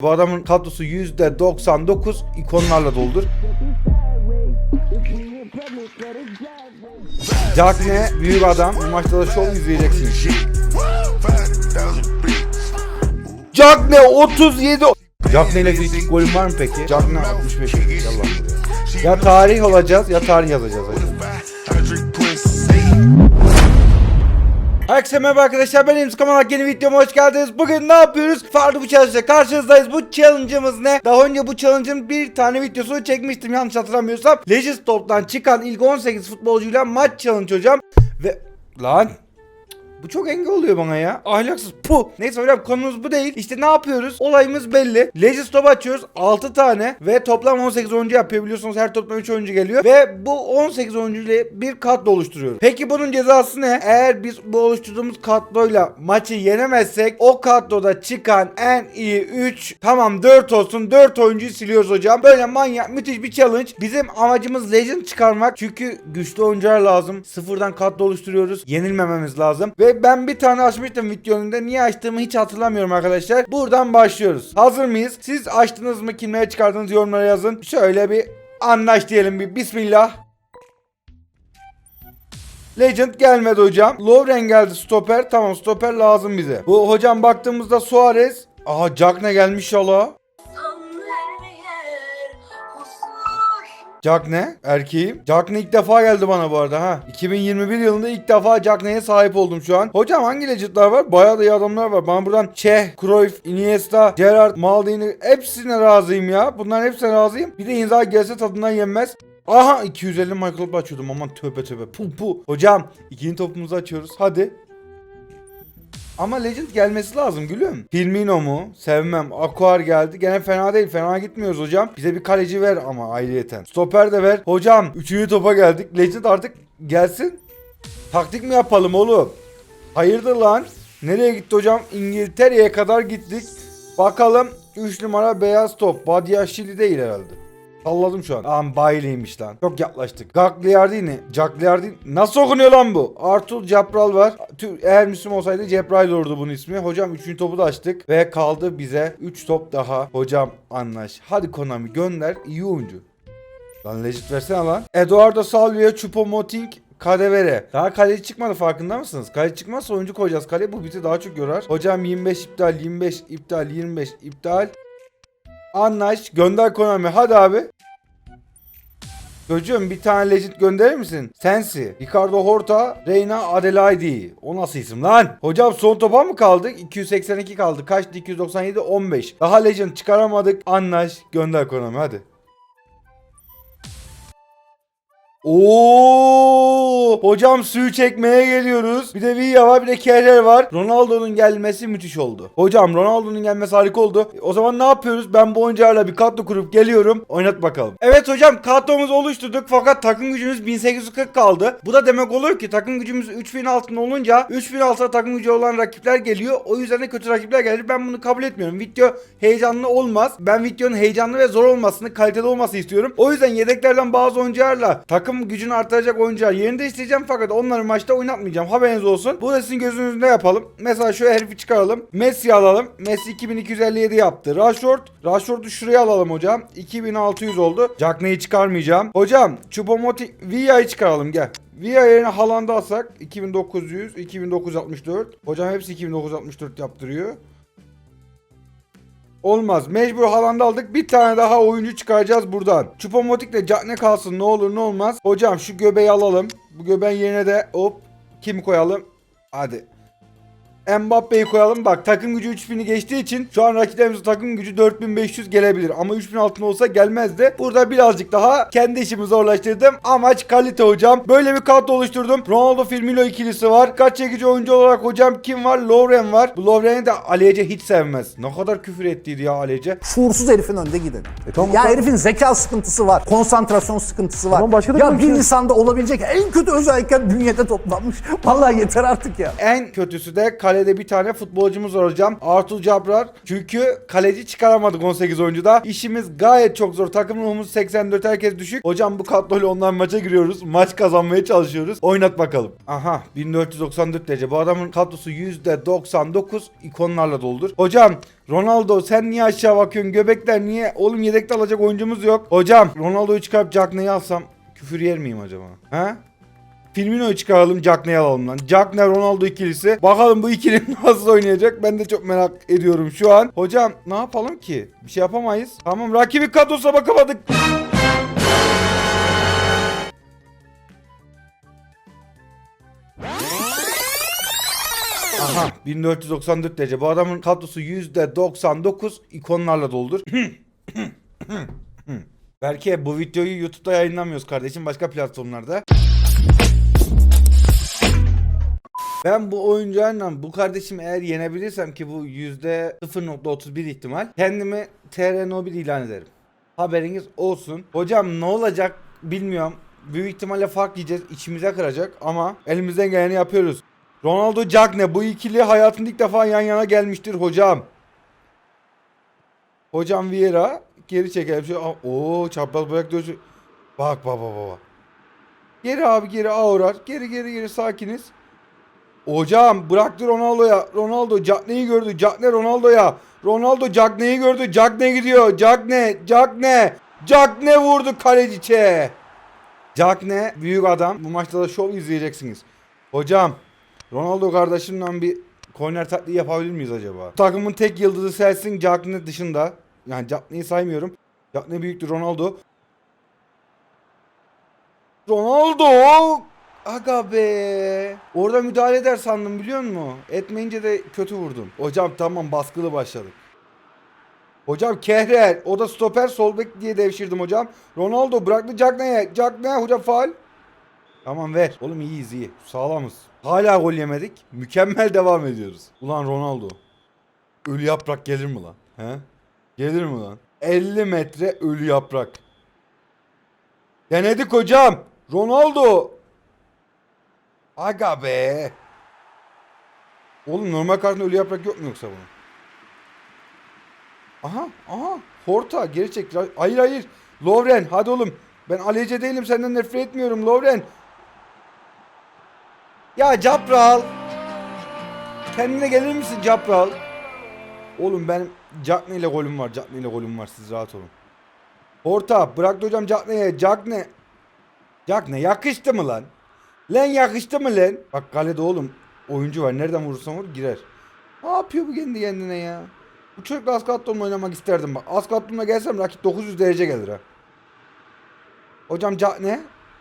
Bu adamın kadrosu %99 ikonlarla doldur. Jack ne? Büyük adam. Bu maçta da şov izleyeceksiniz. Jack ne? 37. Jack ne ile bir golün var mı peki? Jack ne? 65. Gel lan buraya. Ya tarih olacağız ya tarih yazacağız. Herkese merhaba arkadaşlar ben Emz Kamalak yeni videoma hoş geldiniz. Bugün ne yapıyoruz? Farklı bir challenge'la karşınızdayız. Bu challenge'ımız ne? Daha önce bu challenge'ın bir tane videosunu çekmiştim yanlış hatırlamıyorsam. Legends Top'tan çıkan ilk 18 futbolcuyla maç challenge hocam. Ve lan bu çok engel oluyor bana ya. Ahlaksız. Pu. Neyse hocam konumuz bu değil. İşte ne yapıyoruz? Olayımız belli. Legends top açıyoruz. 6 tane ve toplam 18 oyuncu yapıyor. Biliyorsunuz her toplam 3 oyuncu geliyor. Ve bu 18 oyuncu ile bir kadro oluşturuyoruz. Peki bunun cezası ne? Eğer biz bu oluşturduğumuz kadroyla maçı yenemezsek o kadroda çıkan en iyi 3 tamam 4 olsun 4 oyuncuyu siliyoruz hocam. Böyle manyak müthiş bir challenge. Bizim amacımız Legend çıkarmak. Çünkü güçlü oyuncular lazım. Sıfırdan kadro oluşturuyoruz. Yenilmememiz lazım. Ve ben bir tane açmıştım videonun da niye açtığımı hiç hatırlamıyorum arkadaşlar. Buradan başlıyoruz. Hazır mıyız? Siz açtınız mı? Kimlere çıkardınız yorumlara yazın. Şöyle bir anlaş diyelim bir. Bismillah. Legend gelmedi hocam. Lovren geldi stoper. Tamam stoper lazım bize. Bu hocam baktığımızda Suarez. Aha Jack ne gelmiş yala. Jack ne? Erkeğim. Jack ne ilk defa geldi bana bu arada ha. 2021 yılında ilk defa Jack ne'ye sahip oldum şu an. Hocam hangi legendlar var? Bayağı da iyi adamlar var. Ben buradan Çeh, Cruyff, Iniesta, Gerrard, Maldini hepsine razıyım ya. Bunların hepsine razıyım. Bir de imza gelse tadından yenmez. Aha 250 Michael açıyordum aman tövbe tövbe. Pu pu. Hocam ikinci topumuzu açıyoruz. Hadi. Ama Legend gelmesi lazım gülüm. Firmino mu? Sevmem. Aquar geldi. Gene fena değil. Fena gitmiyoruz hocam. Bize bir kaleci ver ama ayrıyeten. Stoper de ver. Hocam 3. topa geldik. Legend artık gelsin. Taktik mi yapalım oğlum? Hayırdır lan? Nereye gitti hocam? İngiltere'ye kadar gittik. Bakalım 3 numara beyaz top. Badiashili değil herhalde. Salladım şu an. Aman Bailey'miş lan. Çok yaklaştık. Gagliardini. Gagliardini. Nasıl okunuyor lan bu? Artur Capral var. Eğer Müslüm olsaydı Cebrail olurdu bunun ismi. Hocam 3. topu da açtık. Ve kaldı bize 3 top daha. Hocam anlaş. Hadi Konami gönder. iyi oyuncu. Lan legit versene lan. Eduardo Salvio, Choupo-Moting, Kadevere. Daha kaleci çıkmadı farkında mısınız? Kaleci çıkmazsa oyuncu koyacağız kaleye. Bu bizi daha çok yorar. Hocam 25 iptal, 25 iptal, 25 iptal. Anlaş. Gönder Konami. Hadi abi. Çocuğum bir tane legend gönderir misin? Sensi. Ricardo Horta, Reyna Adelaide. O nasıl isim lan? Hocam son topa mı kaldık? 282 kaldı. Kaçtı? 297, 15. Daha legend çıkaramadık. Anlaş. Gönder Konami hadi. Oo! Hocam suyu çekmeye geliyoruz. Bir de Villa var bir de Kerrer var. Ronaldo'nun gelmesi müthiş oldu. Hocam Ronaldo'nun gelmesi harika oldu. O zaman ne yapıyoruz? Ben bu oyuncularla bir kadro kurup geliyorum. Oynat bakalım. Evet hocam kadromuzu oluşturduk fakat takım gücümüz 1840 kaldı. Bu da demek olur ki takım gücümüz 3000 altında olunca 3000 altında takım gücü olan rakipler geliyor. O yüzden de kötü rakipler gelir. Ben bunu kabul etmiyorum. Video heyecanlı olmaz. Ben videonun heyecanlı ve zor olmasını, kaliteli olması istiyorum. O yüzden yedeklerden bazı oyuncularla takım gücünü artıracak oyuncular yerinde isteyeceğim fakat onları maçta oynatmayacağım. Haberiniz olsun. Bu da sizin gözünüzde yapalım. Mesela şu herifi çıkaralım. Messi alalım. Messi 2257 yaptı. Rashford. Rashford'u şuraya alalım hocam. 2600 oldu. Jackney'i çıkarmayacağım. Hocam Choupo-Moting Villa'yı çıkaralım gel. Villa yerine Haaland'ı alsak 2900, 2964. Hocam hepsi 2964 yaptırıyor. Olmaz. Mecbur Haaland'ı aldık. Bir tane daha oyuncu çıkaracağız buradan. Chupomoting de ne kalsın ne olur ne olmaz. Hocam şu göbeği alalım. Bu göbeğin yerine de hop kim koyalım? Hadi. Mbappe'yi koyalım. Bak takım gücü 3000'i geçtiği için şu an rakiplerimizin takım gücü 4500 gelebilir. Ama 3000 altında olsa gelmezdi. Burada birazcık daha kendi işimi zorlaştırdım. Amaç kalite hocam. Böyle bir kadro oluşturdum. Ronaldo Firmino ikilisi var. Kaç çekici oyuncu olarak hocam kim var? Lovren var. Bu Lovren'i de Alece hiç sevmez. Ne kadar küfür ettiydi ya Alece. şuursuz herifin önünde gidin. tamam, ya tamam. herifin zeka sıkıntısı var, konsantrasyon sıkıntısı var. Tamam, başka da ya bir şey insanda olabilecek en kötü özellikler bünyede toplanmış. Vallahi yeter artık ya. En kötüsü de kaleci kalede bir tane futbolcumuz var hocam. Artur Cabrar. Çünkü kaleci çıkaramadık 18 oyuncuda. İşimiz gayet çok zor. Takım ruhumuz 84 herkes düşük. Hocam bu kadroyla ondan maça giriyoruz. Maç kazanmaya çalışıyoruz. Oynat bakalım. Aha 1494 derece. Bu adamın kadrosu %99 ikonlarla doldur. Hocam Ronaldo sen niye aşağı bakıyorsun? Göbekler niye? Oğlum yedekte alacak oyuncumuz yok. Hocam Ronaldo'yu çıkarıp Cagney'i alsam küfür yer miyim acaba? Ha? Firmino'yu çıkaralım Cagney'i alalım lan. Cagney Ronaldo ikilisi. Bakalım bu ikili nasıl oynayacak? Ben de çok merak ediyorum şu an. Hocam ne yapalım ki? Bir şey yapamayız. Tamam rakibi kadrosuna bakamadık. Aha 1494 derece. Bu adamın kadrosu %99 ikonlarla doldur. Belki bu videoyu YouTube'da yayınlamıyoruz kardeşim. Başka platformlarda. Ben bu oyuncağıyla bu kardeşim eğer yenebilirsem ki bu %0.31 ihtimal kendimi TR Nobil ilan ederim. Haberiniz olsun. Hocam ne olacak bilmiyorum. Büyük ihtimalle fark yiyeceğiz. içimize kıracak ama elimizden geleni yapıyoruz. Ronaldo Cagne bu ikili hayatında ilk defa yan yana gelmiştir hocam. Hocam Vieira geri çekelim. Şöyle, Oo çapraz bırak dönüşü. Bak bak bak. Geri abi geri Aurar. Geri geri geri sakiniz. Hocam bıraktı Ronaldo'ya. Ronaldo Cagne'yi gördü. Cagne Ronaldo'ya. Ronaldo Cagne'yi gördü. Cagne gidiyor. Cagne. Cagne. Cagne vurdu kaleciçe. Cagne büyük adam. Bu maçta da şov izleyeceksiniz. Hocam Ronaldo kardeşimle bir korner taklidi yapabilir miyiz acaba? Takımın tek yıldızı sensin Cagne dışında. Yani Cagne'yi saymıyorum. Cagne büyüktür Ronaldo. Ronaldo! Aga be. Orada müdahale eder sandım biliyor musun? Etmeyince de kötü vurdum. Hocam tamam baskılı başladık. Hocam Kehrer. O da stoper sol bek diye devşirdim hocam. Ronaldo bıraktı Cagne'ye. Cagne hocam faal. Tamam ver. Oğlum iyiyiz iyi. Sağlamız. Hala gol yemedik. Mükemmel devam ediyoruz. Ulan Ronaldo. Ölü yaprak gelir mi lan? He? Gelir mi lan? 50 metre ölü yaprak. Denedik hocam. Ronaldo. Aga be. Oğlum normal kartında ölü yaprak yok mu yoksa bunun? Aha aha. Horta geri çek. Hayır hayır. Lovren hadi oğlum. Ben Alece değilim senden nefret etmiyorum Lovren. Ya Capral. Kendine gelir misin Capral? Oğlum benim Cagne ile golüm var. Cagne ile golüm var. Siz rahat olun. Orta bıraktı hocam Cagne'ye. Cagne. Cagne yakıştı mı lan? Lan yakıştı mı lan? Bak kalede oğlum oyuncu var. Nereden vurursan vur girer. Ne yapıyor bu kendi kendine ya? Bu çocukla Ascatton'la oynamak isterdim bak. Ascatton'la gelsem rakip 900 derece gelir ha. Hocam Cagne.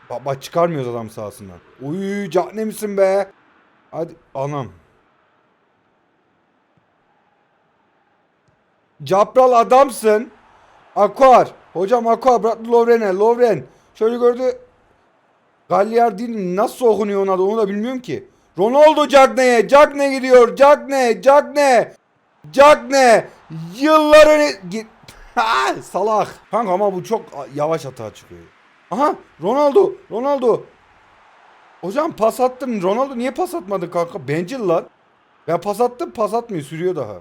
Bak, bak çıkarmıyoruz adam sahasından. Uy Cagne misin be? Hadi anam. Capral adamsın. Akar. Hocam Akar bıraktı Lovren'e. Lovren. Şöyle gördü. Gagliardini nasıl okunuyor ona da onu da bilmiyorum ki. Ronaldo Cagne'ye. Cagne gidiyor. Cagne. Cagne. Cagne. Yılların... Salak. Kanka ama bu çok yavaş hata çıkıyor. Aha Ronaldo. Ronaldo. Hocam pas attım. Ronaldo niye pas atmadı kanka? Bencil lan. Ben pas attım pas atmıyor. Sürüyor daha.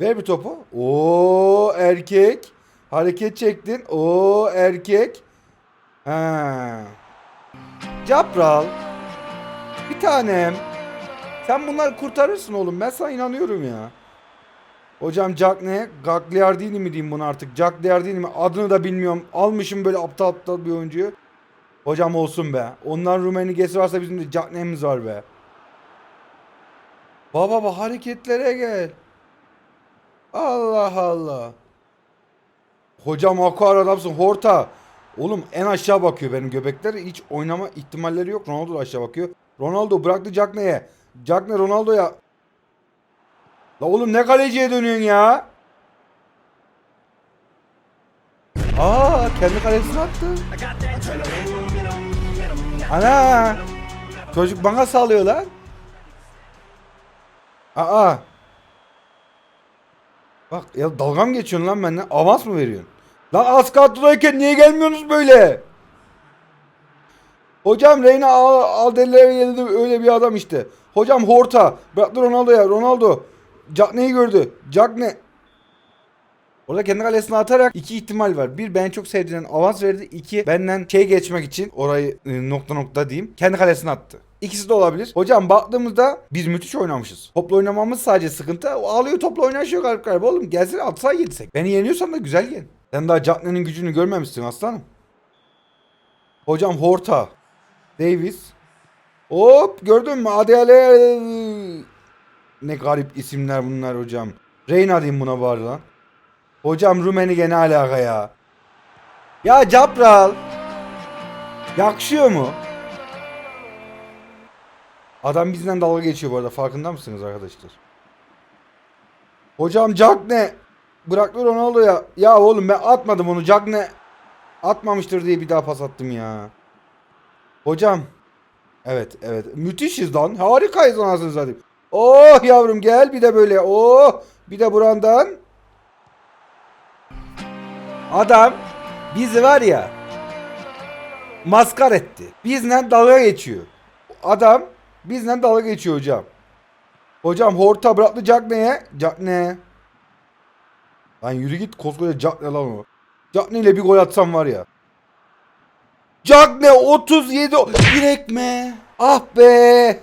Ver bir topu. Oo erkek. Hareket çektin. Oo erkek. Ha. Capral. Bir tanem. Sen bunları kurtarırsın oğlum. Ben sana inanıyorum ya. Hocam Jack ne? Gagliardini mi diyeyim bunu artık? Gagliardini mi? Adını da bilmiyorum. Almışım böyle aptal aptal bir oyuncuyu. Hocam olsun be. Ondan Rumeni Gesi varsa bizim de Jack neyimiz var be. Baba baba hareketlere gel. Allah Allah. Hocam akar adamsın Horta. Oğlum en aşağı bakıyor benim göbekler. Hiç oynama ihtimalleri yok. Ronaldo da aşağı bakıyor. Ronaldo bıraktı Cagney'e. Cagney Ronaldo'ya. La oğlum ne kaleciye dönüyorsun ya? Aa kendi kalesine attı. Ana. Çocuk bana sağlıyor lan. Aa. Bak ya dalga mı geçiyorsun lan benimle? Avans mı veriyorsun? Lan az kadrodayken niye gelmiyorsunuz böyle? Hocam Reyna Alder'le öyle bir adam işte. Hocam Horta. Bıraktı Ronaldo'ya. Ronaldo. Jack neyi gördü? Jack ne? Orada kendi kalesine atarak iki ihtimal var. Bir ben çok sevdiğinden avans verdi. İki benden şey geçmek için orayı e, nokta nokta diyeyim. Kendi kalesine attı. İkisi de olabilir. Hocam baktığımızda biz müthiş oynamışız. Topla oynamamız sadece sıkıntı. O Ağlıyor topla oynaşıyor garip garip. Oğlum gelsene atsa yedirsek. Beni yeniyorsan da güzel yen. Sen daha Jackne'nin gücünü görmemişsin aslanım. Hocam Horta. Davis. Hop gördün mü? Adele. Ne garip isimler bunlar hocam. Reyna diyeyim buna bari lan. Hocam Rumenige ne alaka ya? Ya Cabral. Yakışıyor mu? Adam bizden dalga geçiyor bu arada farkında mısınız arkadaşlar? Hocam Jack ne? Bıraktı Ronaldo'ya. Ya oğlum ben atmadım onu. Jack ne? Atmamıştır diye bir daha pas attım ya. Hocam. Evet evet. Müthişiz lan. Harikayız anasını satayım. Oh yavrum gel bir de böyle. Oh. Bir de burandan. Adam bizi var ya maskar etti. Bizden dalga geçiyor. Adam bizden dalga geçiyor hocam. Hocam horta bıraktı Jack neye? Jack ne? Lan yürü git koskoca Jack lan o? Jack ile bir gol atsam var ya. Jack ne 37 direkt mi? Ah be.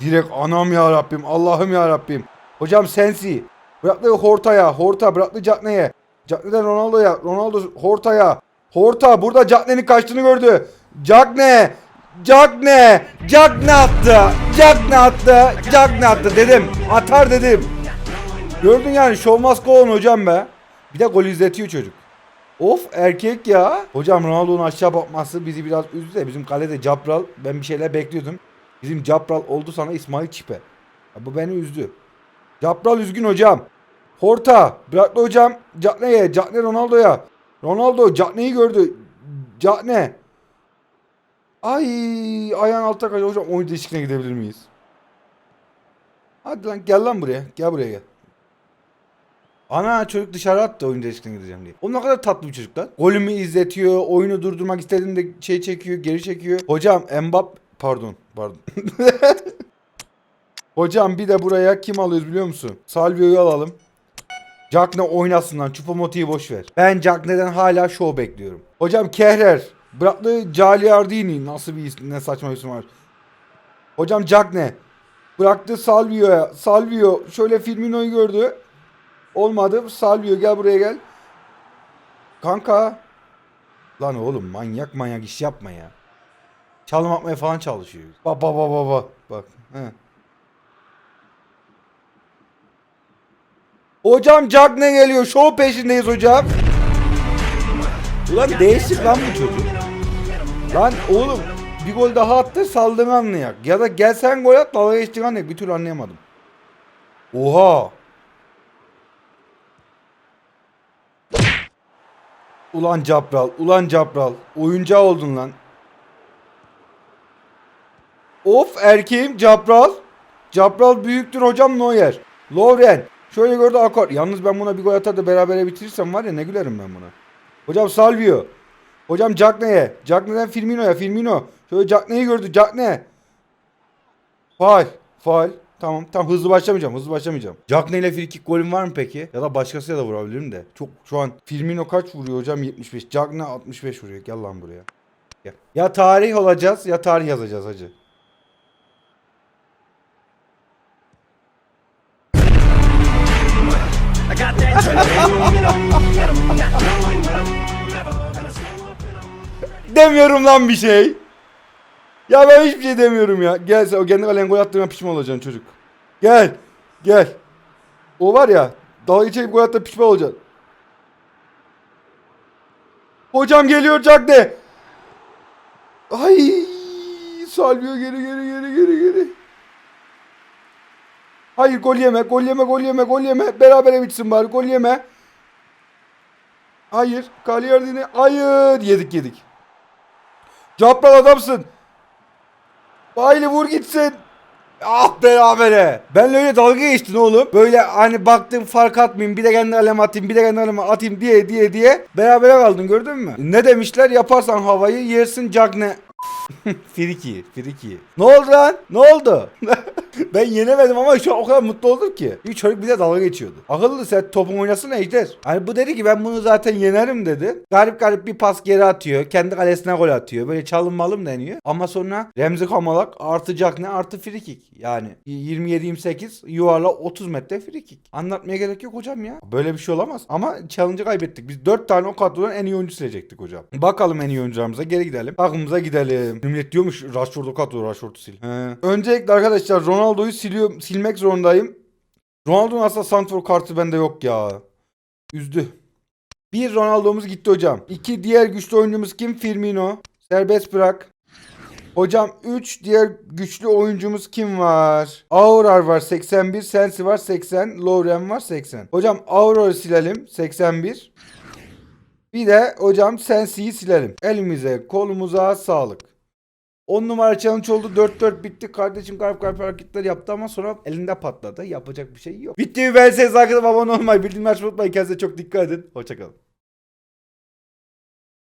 Direkt anam ya Rabbim Allah'ım ya Rabbim. Hocam sensi. Bıraktı Horta'ya. Horta bıraktı Cagney'e. Cagney'den Ronaldo'ya. Ronaldo Horta'ya. Horta burada Cagney'in kaçtığını gördü. Cagney. Cagney. Cagney attı. Cagney attı. Cagney attı dedim. Atar dedim. Gördün yani show must go on hocam be. Bir de gol izletiyor çocuk. Of erkek ya. Hocam Ronaldo'nun aşağı bakması bizi biraz üzdü de bizim kalede Cabral ben bir şeyler bekliyordum. Bizim Cabral oldu sana İsmail Çipe. Ya bu beni üzdü. Cabral üzgün hocam. Horta bıraktı hocam. Cakne'ye. Cakne Ronaldo'ya. Ronaldo Cakne'yi gördü. Cakne. Ay ayağın altta kaçtı hocam. Oyun değişikliğine gidebilir miyiz? Hadi lan gel lan buraya. Gel buraya gel. Ana çocuk dışarı attı oyun değişikliğine gideceğim diye. O ne kadar tatlı bir çocuk lan. Golümü izletiyor. Oyunu durdurmak istediğinde şey çekiyor. Geri çekiyor. Hocam Mbappe pardon pardon. Hocam bir de buraya kim alıyoruz biliyor musun? Salvio'yu alalım. Jackne oynasın lan. Choupo-Moting'i boş ver. Ben Jackne'den hala show bekliyorum. Hocam Kehrer. Bıraktı Cagliardini. Nasıl bir isim, ne saçma isim var. Hocam Jackne. Bıraktı Salvio'ya. Salvio şöyle Firmino'yu gördü. Olmadı. Salvio gel buraya gel. Kanka. Lan oğlum manyak manyak iş yapma ya. Çalım atmaya falan çalışıyor. Bak bak bak bak bak. Bak. He. Hocam Cagne geliyor. Show peşindeyiz hocam. Ulan değişik lan bu çocuk. Lan oğlum bir gol daha attı saldığını anlayak. Ya da gelsen gol at dalga geçtiğini anlayak. Bir türlü anlayamadım. Oha. Ulan Cabral, ulan Cabral. Oyuncağı oldun lan. Of erkeğim Cabral. Cabral büyüktür hocam Neuer. Lovren. Şöyle gördü akor. Yalnız ben buna bir gol atar da berabere bitirirsem var ya ne gülerim ben buna. Hocam Salvio. Hocam Cagney'e. Cagney'den Firmino'ya. Firmino. Şöyle Cagney'i gördü. Cagney. Faal. Faal. Tamam tamam hızlı başlamayacağım hızlı başlamayacağım. Cagney ile frikik golüm var mı peki? Ya da başkasıyla da vurabilirim de. Çok şu an Firmino kaç vuruyor hocam 75. Cagney 65 vuruyor. Gel lan buraya. Gel. Ya tarih olacağız ya tarih yazacağız hacı. Demiyorum lan bir şey. Ya ben hiçbir şey demiyorum ya. Gel sen o kendi kalene gol attığına pişman olacaksın çocuk. Gel. Gel. O var ya dalga geçip gol attığına pişman olacaksın. Hocam geliyor Cagne. Ay Salvio geri geri geri geri geri. Hayır gol yeme gol yeme gol yeme gol yeme. Berabere bitsin bari gol yeme. Hayır. Cagliardini. Hayır. Yedik yedik. Cabral adamsın. Bayli vur gitsin. Ah berabere. Ben öyle dalga geçtin oğlum. Böyle hani baktım fark atmayayım bir de kendi alem atayım bir de kendi alem atayım diye diye diye berabere kaldın gördün mü? Ne demişler yaparsan havayı yersin cagne. Friki, friki. Ne oldu lan? Ne oldu? ben yenemedim ama şu an o kadar mutlu oldum ki. Bir çocuk bize dalga geçiyordu. Akıllı sen topun oynasın Ejder. Hani bu dedi ki ben bunu zaten yenerim dedi. Garip garip bir pas geri atıyor. Kendi kalesine gol atıyor. Böyle çalınmalım deniyor. Ama sonra Remzi Kamalak artacak ne artı frikik. Yani 27-28 yuvarla 30 metre frikik. Anlatmaya gerek yok hocam ya. Böyle bir şey olamaz. Ama challenge'ı kaybettik. Biz 4 tane o kadrodan en iyi oyuncu silecektik hocam. Bakalım en iyi oyuncularımıza geri gidelim. Takımımıza gidelim. Millet diyormuş Rashford'u kadro Rashford'u sil. He. Öncelikle arkadaşlar Ronaldo'yu siliyor, silmek zorundayım. Ronaldo'nun aslında Santrfor kartı bende yok ya. Üzdü. Bir Ronaldo'muz gitti hocam. İki diğer güçlü oyuncumuz kim? Firmino. Serbest bırak. Hocam 3 diğer güçlü oyuncumuz kim var? Aurar var 81, Sensi var 80, Lovren var 80. Hocam Auror'u silelim 81. Bir de hocam Sensi'yi silelim. Elimize kolumuza sağlık. 10 numara challenge oldu 4-4 bitti. Kardeşim kalp kalp hareketler yaptı ama sonra elinde patladı. Yapacak bir şey yok. Bitti ben size abone olmayı bildiğimi açmayı unutmayın. Kendinize çok dikkat edin. Hoşçakalın.